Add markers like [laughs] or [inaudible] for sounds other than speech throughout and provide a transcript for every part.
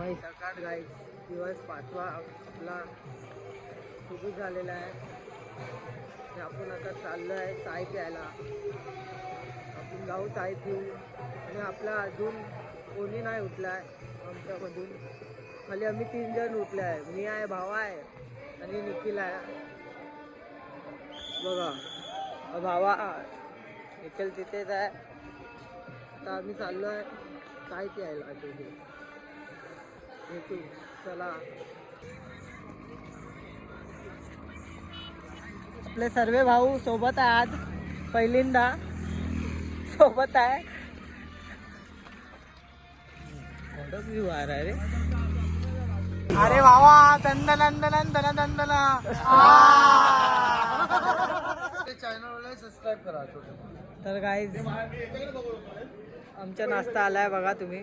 माई सकाळ गाई दिवस पाचवा आपला सुरू झालेला आहे. आणि आपण आता चाललो आहे चाय प्यायला. आपण जाऊ चाय पिऊ. आणि आपला अजून कोणी नाही उठला आहे आमच्यामधून. खाली आम्ही तीन जण उठले आहे. मी आहे भावा आहे आणि निखिल आहे. बघा भावा निखिल तिथेच आहे. आता आम्ही चाललो आहे काय प्यायला. तिथे भेटू चला. आपले सर्व भाऊ सोबत आहे आज पहिल्यांदा. सोबत आहे. रे. अरे भावा दंद नंद नंद नंदन चॅनलला सबस्क्राईब करा तर काही आमचा नाश्ता आलाय बघा तुम्ही.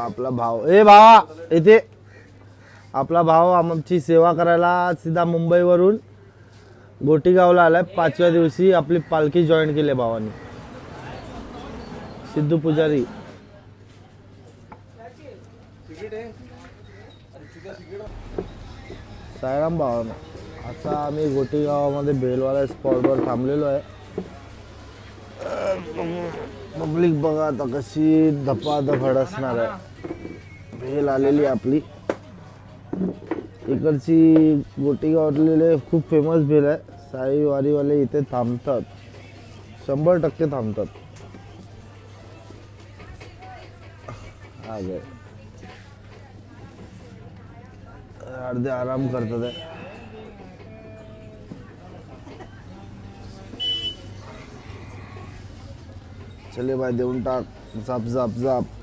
आपला भाव. ए भावा इथे. आपला भाव आमची सेवा करायला सीधा मुंबईवरून गोटीगावला आलाय. पाचव्या दिवशी आपली पालखी जॉईन केली आहे भावानी. सिद्धू पुजारी. सायराम भावानं आता आम्ही गोटी गावामध्ये बेलवाला स्पॉटवर थांबलेलो आहे. पब्लिक बघा आता कशी धपाधप असणार आहे. भेल आलेली आपली. इकडची गोटी गावलेले खूप फेमस भेल आहे. साई वारीवाले इथे थांबतात. शंभर टक्के थांबतात. आ अर्धे आराम करतात आहे. चले बाय देऊन टाक. जाप जाप जाप.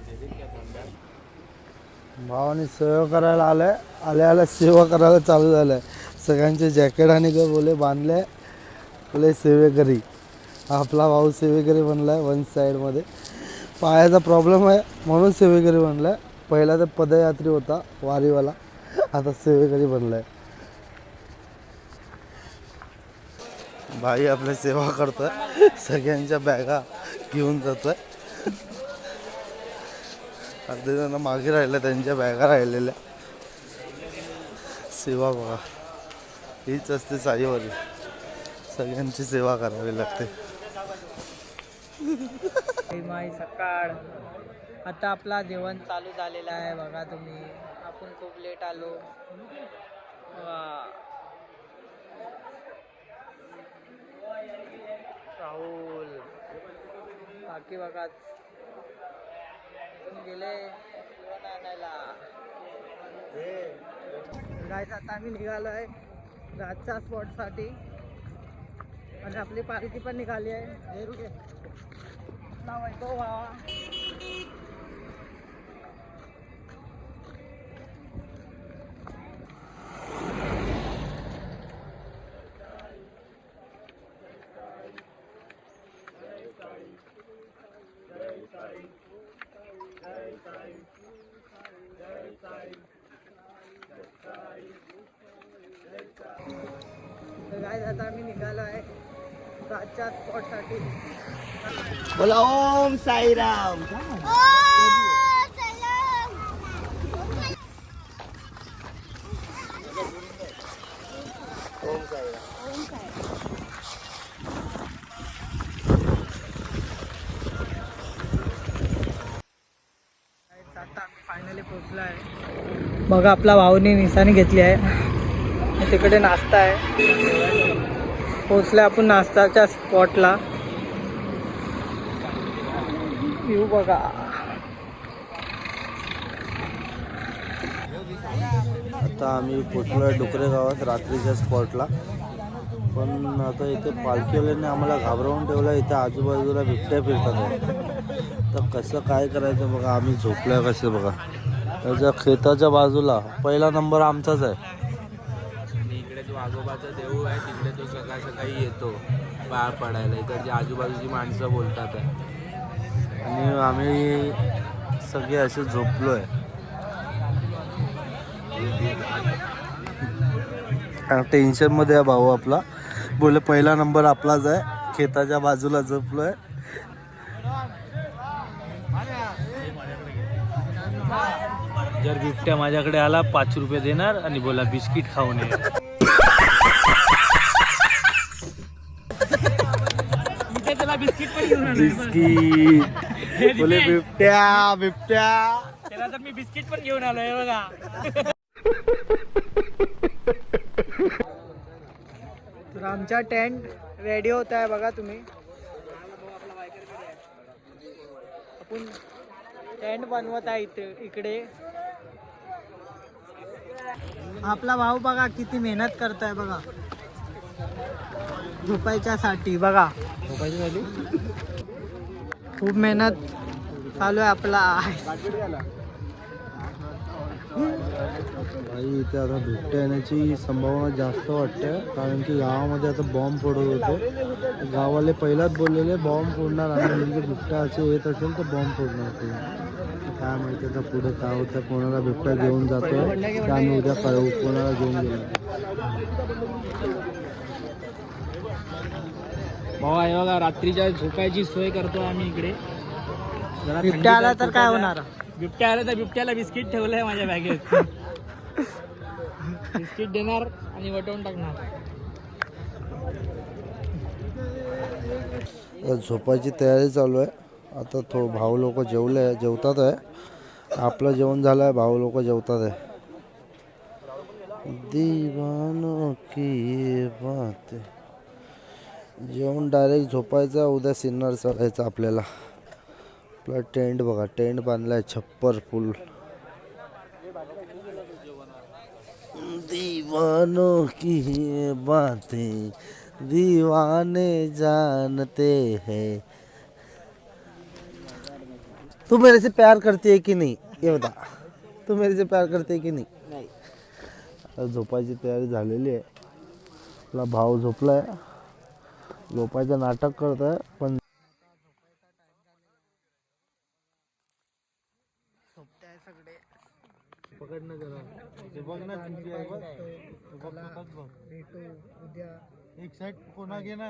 भावाने सेवा करायला आलाय आल्या आल्या सेवा करायला चालू झालंय सगळ्यांचे जॅकेट आणि काय बोले बांधले बोले सेवेकरी. आपला भाऊ सेवेकरी बनलाय वन साईडमध्ये पायाचा प्रॉब्लेम आहे म्हणून सेवेकरी बनलाय पहिला तर पदयात्री होता वारीवाला. आता सेवेकरी बनलाय. भाई आपल्या सेवा करतोय. सगळ्यांच्या बॅगा घेऊन जातोय. अर्धे जण मागे राहिले त्यांच्या बॅगा राहिलेल्या. सेवा बघा. हीच असते साईवाली. सगळ्यांची सेवा करावी लागते. माई सकाळ. आता आपला जेवण चालू झालेला आहे बघा तुम्ही. आपण खूप लेट आलो. राहुल. बाकी बघा आपण गेले जेवण आणायला गायस आता आम्ही निघालो आहे रातच्या स्पॉटसाठी आणि आपली पार्टी पण निघाली आहे. हे रुके नाव आहे तो व्हावा काय आता आम्ही निघालो आहे रातच्या स्पॉटसाठी बोला ओम साईराम. आता आम्ही फायनली पोचलो आहे. बघा आपला भाऊने निशाणी घेतली आहे. तिकडे नाश्ता आहे. पोचले आपण नाश्ताच्या स्पॉटला येऊ बघा. आता आम्ही पोचलो डुकरे गावात रात्रीच्या स्पॉटला पण आता इथे पालखीवाल्याने आम्हाला घाबरवून ठेवलं इथे आजूबाजूला बिबट्या फिरतात. तर कसं काय करायचं बघा आम्ही झोपलोय कसं बघा. त्याच्या खेताच्या बाजूला पहिला नंबर आमचाच आहे. आजोबाचा देऊळ आहे तिकडे तो सकाळ सकाळी येतो पाया पडायला. इकडची आजूबाजूची माणसं बोलतात. आहे आणि आम्ही सगळे असे झोपलोय. टेन्शनमध्ये आहे भाऊ आपला. बोले पहिला नंबर आपलाच आहे. खेताच्या बाजूला झोपलोय. जर बिबट्या माझ्याकडे आला पाच रुपये देणार आणि बोला बिस्किट खाऊन ये. बिस्किट. बोले बिबट्या बिबट्या. त्याला तर मी बिस्किट पण घेऊन आलोय बघा. तर आमचा टेंट रेडी होत आहे बघा तुम्ही. आपण टेंट बनवत आहे इथे इकडे. आपला भाऊ बघा किती मेहनत करतोय बघा. झोपायच्यासाठी बघा. खूप मेहनत चालू आहे आपला भाई, इथे आता बिबट्या येण्याची संभावना जास्त वाटते, कारण की गावामध्ये आता बॉम्ब फोडत होते. गावाले पहिलाच बोललेले बॉम्ब फोडणार आणि म्हणजे असेल तर बॉम्ब फोडणार ते. काय माहिती आता पुढे काय होतं, कोणाला बिबट्या घेऊन ते आम्ही उद्या कळवू, कोणाला घेऊन गेलो भाऊ आहे बघा रात्रीच्या झोपायची सोय करतो आम्ही इकडे. जरा बिबट्या आला तर काय झोपायचा- होणार? बिबट्या आला तर बिबट्याला बिस्किट ठेवलंय माझ्या बॅगेत. [laughs] बिस्किट देणार आणि वटवून टाकणार. झोपायची तयारी चालू आहे. आता तो भाऊ लोक जेवले जेवतात आहे. आपलं जेवण झालं आहे भाऊ लोक जेवतात आहे. दीवानो की बात है. जेवण डायरेक्ट झोपायचं उद्या सिन्नर चढायचं आपल्याला. आपला टेंट बघा टेंट बांधलाय छप्पर फुल दीवानों की बातें दीवाने जानते हैं। तू मेरे से प्यार करती है कि नहीं? ये बता। तू मेरे से प्यार करते है की नहीं? झोपायची तयारी झालेली आहे. आपला भाव झोपलाय. झोपायचं नाटक करत आहे पण भेटू उद्या एक साईड कोणा घे ना.